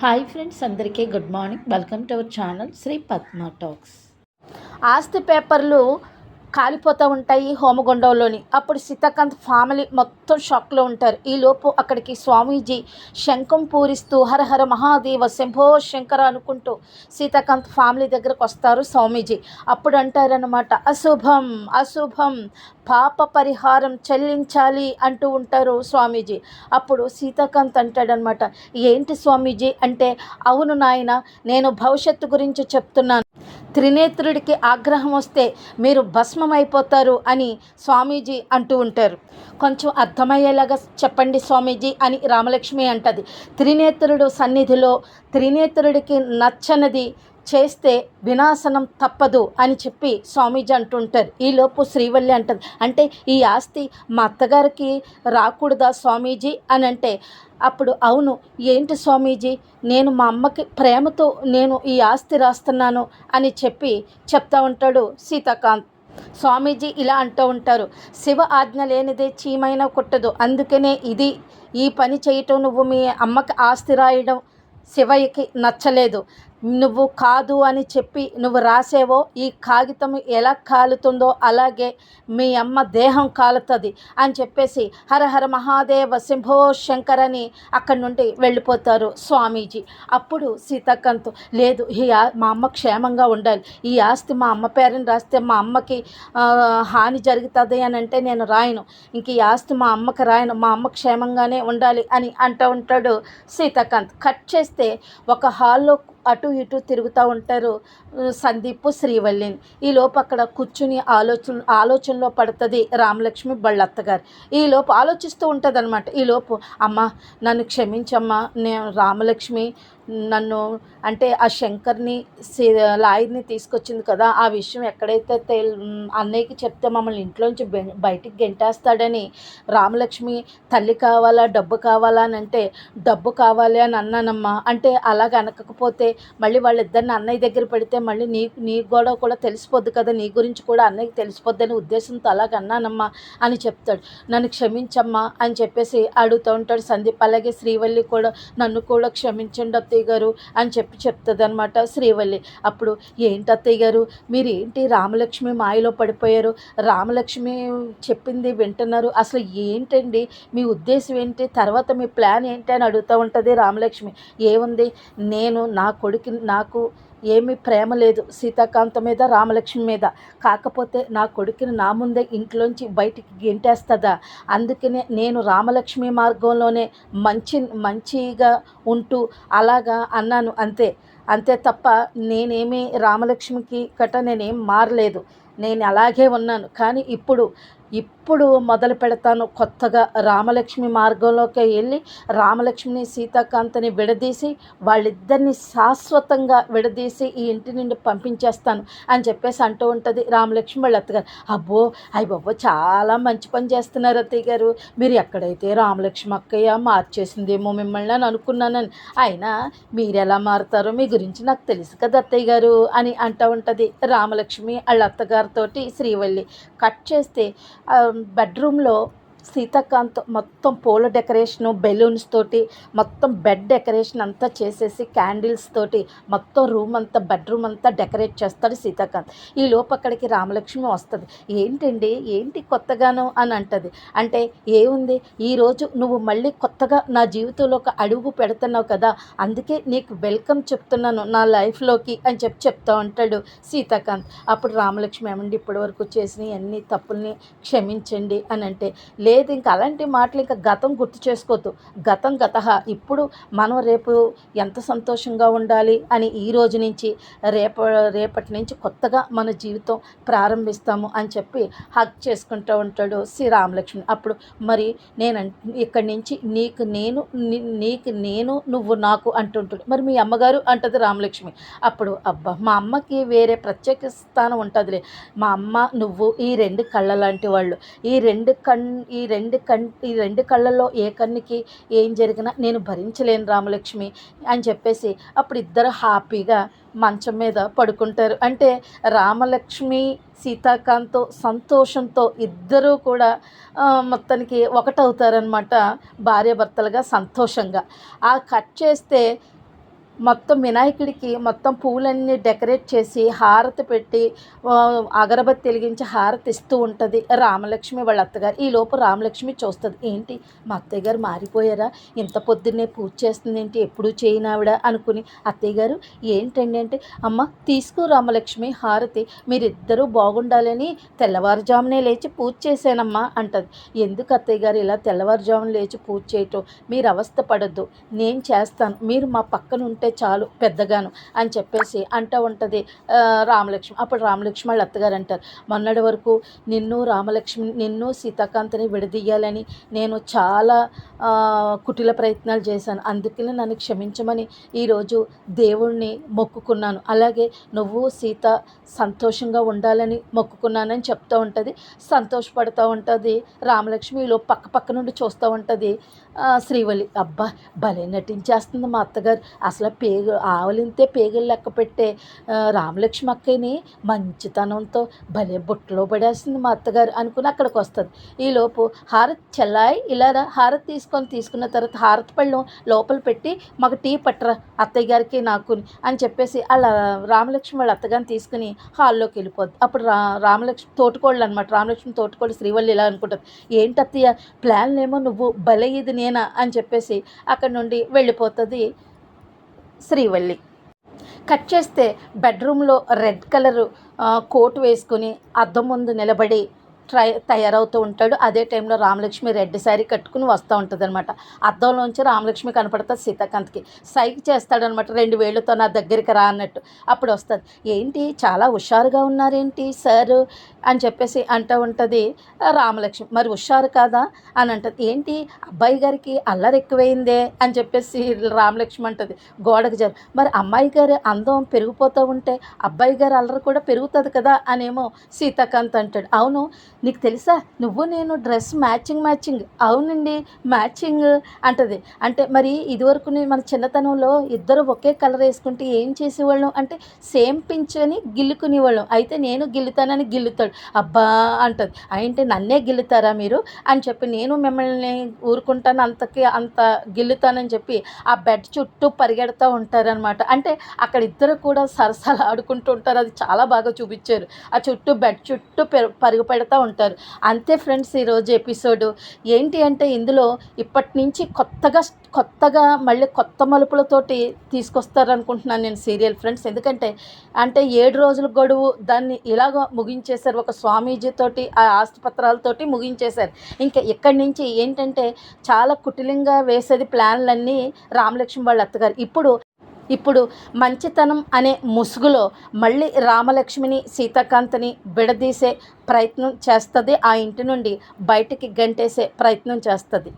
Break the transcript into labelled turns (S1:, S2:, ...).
S1: Hi friends అందరికీ good morning. Welcome to our channel Sri Padma talks. ఆస్తి పేపర్లు కాలిపోతూ ఉంటాయి హోమగుండంలోని. అప్పుడు సీతాకాంత్ ఫ్యామిలీ మొత్తం షాక్లో ఉంటారు. ఈలోపు అక్కడికి స్వామీజీ శంఖం పూరిస్తూ హరహర మహాదేవ శంభో శంకర అనుకుంటూ సీతాకాంత్ ఫ్యామిలీ దగ్గరకు వస్తారు స్వామీజీ. అప్పుడు అంటారనమాట అశుభం అశుభం పాప పరిహారం చెల్లించాలి అంటూ ఉంటారు స్వామీజీ. అప్పుడు సీతాకాంత్ అంటాడనమాట ఏంటి స్వామీజీ? అంటే అవును నాయన నేను భవిష్యత్తు గురించి చెప్తున్నాను. త్రినేత్రుడికి ఆగ్రహం వస్తే మీరు భస్మం అయిపోతారు అని స్వామీజీ అంటూ ఉంటారు. కొంచెం అర్థమయ్యేలాగా చెప్పండి స్వామీజీ అని రామలక్ష్మి అంటది. త్రినేత్రుడు సన్నిధిలో త్రినేత్రుడికి నచ్చనిది చేస్తే వినాశనం తప్పదు అని చెప్పి స్వామీజీ అంటుంటారు. ఈలోపు శ్రీవల్లి అంటది. అంటే ఈ ఆస్తి మా అత్తగారికి రాకూడదా స్వామీజీ? అని అంటే అప్పుడు అవును ఏంటి స్వామీజీ? నేను మా అమ్మకి ప్రేమతో నేను ఈ ఆస్తి రాస్తున్నాను అని చెప్పి చెప్తా ఉంటాడు సీతాకాంత్. స్వామీజీ ఇలా అంటూ ఉంటారు. శివ ఆజ్ఞ లేనిదే చీమైనా కుట్టదు. అందుకనే ఇది ఈ పని చేయటం నువ్వు మీ అమ్మకి ఆస్తి రాయడం శివయ్యకి నచ్చలేదు. నువ్వు కాదు అని చెప్పి నువ్వు రాసేవో ఈ కాగితం ఎలా కాలుతుందో అలాగే మీ అమ్మ దేహం కాలుతుంది అని చెప్పేసి హర హర మహాదేవ శంభో శంకర్ అని అక్కడి నుండి వెళ్ళిపోతారు స్వామీజీ. అప్పుడు సీతాకాంత్ లేదు ఈ మా అమ్మ క్షేమంగా ఉండాలి. ఈ ఆస్తి మా అమ్మ పేరుని రాస్తే మా అమ్మకి హాని జరుగుతుంది అని అంటే నేను రాయను. ఇంక ఈ ఆస్తి మా అమ్మకి రాయను. మా అమ్మ క్షేమంగానే ఉండాలి అని అంటూ ఉంటాడు సీతాకాంత్. కట్ చేస్తే ఒక హాల్లో అటు ఇటు తిరుగుతూ ఉంటారు. సందీప్ శ్రీవల్లిని. ఈ లోపు అక్కడ కూర్చుని ఆలోచన ఆలోచనలో పడుతుంది రామలక్ష్మి బళ్ళత్త గారు ఆలోచిస్తూ ఉంటుంది అనమాట ఈలోపు అమ్మ నన్ను క్షమించమ్మా నేను రామలక్ష్మి నన్ను అంటే ఆ శంకర్ని లాయర్ని తీసుకొచ్చింది కదా ఆ విషయం ఎక్కడైతే తెల్ అన్నయ్యకి చెప్తే మమ్మల్ని ఇంట్లోంచి బయటికి గెంటేస్తాడని రామలక్ష్మి తల్లి కావాలా డబ్బు కావాలా అని అంటే డబ్బు కావాలి అని అన్నానమ్మా. అంటే అలాగ అనకపోతే మళ్ళీ వాళ్ళిద్దరిని అన్నయ్య దగ్గర పెడితే మళ్ళీ నీ నీ గొడవ కూడా తెలిసిపోద్ది కదా నీ గురించి కూడా అన్నయ్యకి తెలిసిపోద్ది అనే ఉద్దేశంతో అలాగ అన్నానమ్మా అని చెప్తాడు. నన్ను క్షమించమ్మా అని చెప్పేసి అడుగుతూ ఉంటాడు సందీప్. అలాగే శ్రీవల్లి కూడా నన్ను కూడా క్షమించండి అత్తయ్య గారు అని చెప్పి చెప్తుంది అనమాట శ్రీవల్లి. అప్పుడు ఏంటి అత్తయ్య గారు? మీరు ఏంటి రామలక్ష్మి మాయలో పడిపోయారు? రామలక్ష్మి చెప్పింది వింటున్నారు. అసలు ఏంటండి? మీ ఉద్దేశం ఏంటి? తర్వాత మీ ప్లాన్ ఏంటి? అని అడుగుతూ ఉంటుంది రామలక్ష్మి. ఏముంది? నేను నా కొడుకు నాకు ఏమీ ప్రేమ లేదు సీతాకాంత మీద రామలక్ష్మి మీద. కాకపోతే నా కొడుకుని నా ముందే ఇంట్లోంచి బయటికి గెంటేస్తుందా? అందుకనే నేను రామలక్ష్మి మార్గంలోనే మంచి మంచిగా ఉంటూ అలాగా అన్నాను అంతే. అంతే తప్ప నేనేమి రామలక్ష్మికి కట నేనేం మారలేదు. నేను అలాగే ఉన్నాను. కానీ ఇప్పుడు ఇప్పుడు మొదలు పెడతాను కొత్తగా రామలక్ష్మి మార్గంలోకి వెళ్ళి రామలక్ష్మిని సీతాకాంతని విడదీసి వాళ్ళిద్దరిని శాశ్వతంగా విడదీసి ఈ ఇంటి నుండి పంపించేస్తాను అని చెప్పేసి అంటూ ఉంటుంది రామలక్ష్మి వాళ్ళ అత్తగారు. అబ్బో అయ్యి బాబో చాలా మంచి పని చేస్తున్నారు అత్తయ్య గారు. మీరు ఎక్కడైతే రామలక్ష్మి అక్కయ్య మార్చేసిందేమో మిమ్మల్ని అని అనుకున్నానని. అయినా మీరు ఎలా మారుతారో మీ గురించి నాకు తెలుసు కదా అత్తయ్య గారు అని అంటూ ఉంటుంది రామలక్ష్మి వాళ్ళ అత్తగారితోటి శ్రీవల్లి. కట్ చేస్తే బెడ్రూమ్లో సీతాకాంత్ మొత్తం పూల డెకరేషను బెలూన్స్ తోటి మొత్తం బెడ్ డెకరేషన్ అంతా చేసేసి క్యాండిల్స్ తోటి మొత్తం రూమ్ అంతా బెడ్రూమ్ అంతా డెకరేట్ చేస్తాడు సీతాకాంత్. ఈ లోపు అక్కడికి రామలక్ష్మి వస్తుంది. ఏంటండి? ఏంటి కొత్తగాను? అని అంటది. అంటే ఏముంది? ఈరోజు నువ్వు మళ్ళీ కొత్తగా నా జీవితంలో ఒక అడుగు పెడుతున్నావు కదా అందుకే నీకు వెల్కమ్ చెప్తున్నాను నా లైఫ్లోకి అని చెప్పి చెప్తా ఉంటాడు సీతాకాంత్. అప్పుడు రామలక్ష్మి ఏమండి? ఇప్పటివరకు చేసిన అన్ని తప్పుల్ని క్షమించండి అని అంటే లే లేదు ఇంకా అలాంటి మాటలు ఇంకా గతం గుర్తు చేసుకోవద్దు. గతం గత ఇప్పుడు మనం రేపు ఎంత సంతోషంగా ఉండాలి అని ఈ రోజు నుంచి రేప రేపటి నుంచి కొత్తగా మన జీవితం ప్రారంభిస్తాము అని చెప్పి హక్ చేసుకుంటూ ఉంటాడు శ్రీ రామలక్ష్మి అప్పుడు మరి నేను ఇక్కడి నుంచి నీకు నేను నీకు నేను నువ్వు నాకు అంటుంటాడు. మరి మీ అమ్మగారు అంటది రామలక్ష్మి. అప్పుడు అబ్బా మా అమ్మకి వేరే ప్రత్యేక స్థానం ఉంటుందిలే. మా అమ్మ నువ్వు ఈ రెండు కళ్ళ లాంటి వాళ్ళు. ఈ రెండు కన్ ఈ రెండు కన్ ఈ రెండు కళ్ళల్లో ఏ కన్నుకి ఏం జరిగినా నేను భరించలేను రామలక్ష్మి అని చెప్పేసి అప్పుడు ఇద్దరు హ్యాపీగా మంచం మీద పడుకుంటారు. అంటే రామలక్ష్మి సీతాకాంత్తో సంతోషంతో ఇద్దరూ కూడా మొత్తానికి ఒకటవుతారనమాట భార్యాభర్తలుగా సంతోషంగా. ఆ కట్ చేస్తే మొత్తం వినాయకుడికి మొత్తం పూలన్నీ డెకరేట్ చేసి హారతి పెట్టి అగరబత్తి వెలిగించి హారతి ఇస్తూ ఉంటుంది. రామలక్ష్మి వాళ్ళ అత్తగారు. ఈ లోపు రామలక్ష్మి చూస్తుంది. ఏంటి? మా అత్తయ్య గారు మారిపోయారా? ఇంత పొద్దున్నే పూజ చేస్తుంది ఏంటి? ఎప్పుడు చేయనావిడ అనుకుని అత్తయ్య గారు ఏంటండి అంటే అమ్మ తీసుకో రామలక్ష్మి హారతి. మీరిద్దరూ బాగుండాలని తెల్లవారుజామునే లేచి పూజ చేశానమ్మా అంటది. ఎందుకు అత్తయ్య గారు ఇలా తెల్లవారుజామున లేచి పూజ చేయటం? మీరు అవస్థ పడద్దు నేను చేస్తాను. మీరు మా పక్కన ఉంటే చాలు పెద్దగాను అని చెప్పేసి అంటూ ఉంటుంది. రామలక్ష్మి అప్పుడు రామలక్ష్మి వాళ్ళ అత్తగారు అంటారు మొన్నటి వరకు నిన్ను రామలక్ష్మి నిన్ను సీతాకాంతని విడదీయాలని నేను చాలా కుటిల ప్రయత్నాలు చేశాను. అందుకని నన్ను క్షమించమని ఈరోజు దేవుణ్ణి మొక్కుకున్నాను. అలాగే నువ్వు సీత సంతోషంగా ఉండాలని మొక్కుకున్నానని చెప్తూ ఉంటుంది. సంతోషపడుతూ ఉంటుంది. రామలక్ష్మి ఈలో పక్క పక్క నుండి చూస్తూ ఉంటుంది. శ్రీవల్లి అబ్బా భలే నటించేస్తుంది మా అత్తగారు. అసలు పేగు ఆవలింతే పేగులు లెక్క పెట్టే రామలక్ష్మి అక్కని మంచితనంతో భలే బుట్టలో పడేస్తుంది మా అత్తగారు అనుకుని అక్కడికి వస్తుంది ఈలోపు హారతి చెల్లాయి ఇలా హారత్ హారతి తీసుకొని తీసుకున్న తర్వాత హారతి పళ్ళం లోపల పెట్టి మాకు టీ పట్టరా అత్తయ్య గారికి నాకు అని చెప్పేసి అలా రామలక్ష్మి వాళ్ళ అత్తగారిని తీసుకుని హాల్లోకి వెళ్ళిపోద్ది. అప్పుడు రా రామలక్ష్మి తోటకోళ్ళు అనమాట రామలక్ష్మి తోటకోళ్ళు శ్రీవల్లి ఇలా అనుకుంటుంది. ఏంటి అత్తయ్య ప్లాన్లు ఏమో నువ్వు భలే ఇది నేనా? అని చెప్పేసి అక్కడ నుండి వెళ్ళిపోతుంది. శ్రీవల్లి. కట్ చేస్తే బెడ్రూమ్లో రెడ్ కలర్ కోట్ వేసుకుని అద్దం ముందు నిలబడి ట్రై తయారవుతూ ఉంటాడు. అదే టైంలో రామలక్ష్మి రెడ్ శారీ కట్టుకుని వస్తూ ఉంటుంది అనమాట అద్దంలోంచి రామలక్ష్మి కనపడుతుంది సీతాకాంత్కి. సైకి చేస్తాడనమాట రెండు వేళ్ళతో నా దగ్గరికి రా అన్నట్టు. అప్పుడు వస్తుంది ఏంటి చాలా హుషారుగా ఉన్నారేంటి సార్? అని చెప్పేసి అంటూ ఉంటుంది రామలక్ష్మి. మరి హుషారు కాదా? అని అంటుంది ఏంటి అబ్బాయి గారికి అల్లరి ఎక్కువైందే అని చెప్పేసి రామలక్ష్మి అంటుంది గోడకు జరు మరి అమ్మాయి గారి అందం పెరిగిపోతూ ఉంటే అబ్బాయి గారి అల్లరి కూడా పెరుగుతుంది కదా అనేమో సీతాకాంత్ అంటాడు. అవును నీకు తెలుసా? నువ్వు నేను డ్రెస్ మ్యాచింగ్ మ్యాచింగ్. అవునండి మ్యాచింగ్ అంటది. అంటే మరి ఇదివరకు నేను మన చిన్నతనంలో ఇద్దరు ఒకే కలర్ వేసుకుంటే ఏం చేసేవాళ్ళం? అంటే సేమ్ పింఛని గిల్లుకునేవాళ్ళం. అయితే నేను గిల్లుతానని గిల్లుతాడు. అబ్బా అంటది. అంటే నన్నే గిల్లుతారా మీరు? అని చెప్పి నేను మిమ్మల్ని ఊరుకుంటాను అంతకి అంత గిల్లుతానని చెప్పి ఆ బెడ్ చుట్టూ పరిగెడతా ఉంటారనమాట అంటే అక్కడ ఇద్దరు కూడా సరసాలు ఆడుకుంటూ ఉంటారు. అది చాలా బాగా చూపించారు. ఆ చుట్టూ బెడ్ చుట్టూ పెరుగు పరుగు పెడతా ఉంటారు. అంతే ఫ్రెండ్స్ ఈరోజు ఎపిసోడు. ఏంటి అంటే ఇందులో ఇప్పటి నుంచి కొత్తగా కొత్తగా మళ్ళీ కొత్త మలుపులతోటి తీసుకొస్తారనుకుంటున్నాను నేను సీరియల్ ఫ్రెండ్స్. ఎందుకంటే అంటే ఏడు రోజుల గడువు దాన్ని ఇలాగ ముగించేశారు. ఒక స్వామీజీతోటి ఆ ఆస్తిపత్రాలతోటి ముగించేశారు. ఇంకా ఇక్కడి నుంచి ఏంటంటే చాలా కుటిలంగా వేసేది ప్లాన్లన్నీ రామలక్ష్మి వాళ్ళ అత్తగారు. ఇప్పుడు ఇప్పుడు మంచితనం అనే ముసుగులో మళ్ళీ రామలక్ష్మిని సీతాకాంత్ని విడదీసే ప్రయత్నం చేస్తుంది. ఆ ఇంటి నుండి బయటికి గంటేసే ప్రయత్నం చేస్తుంది.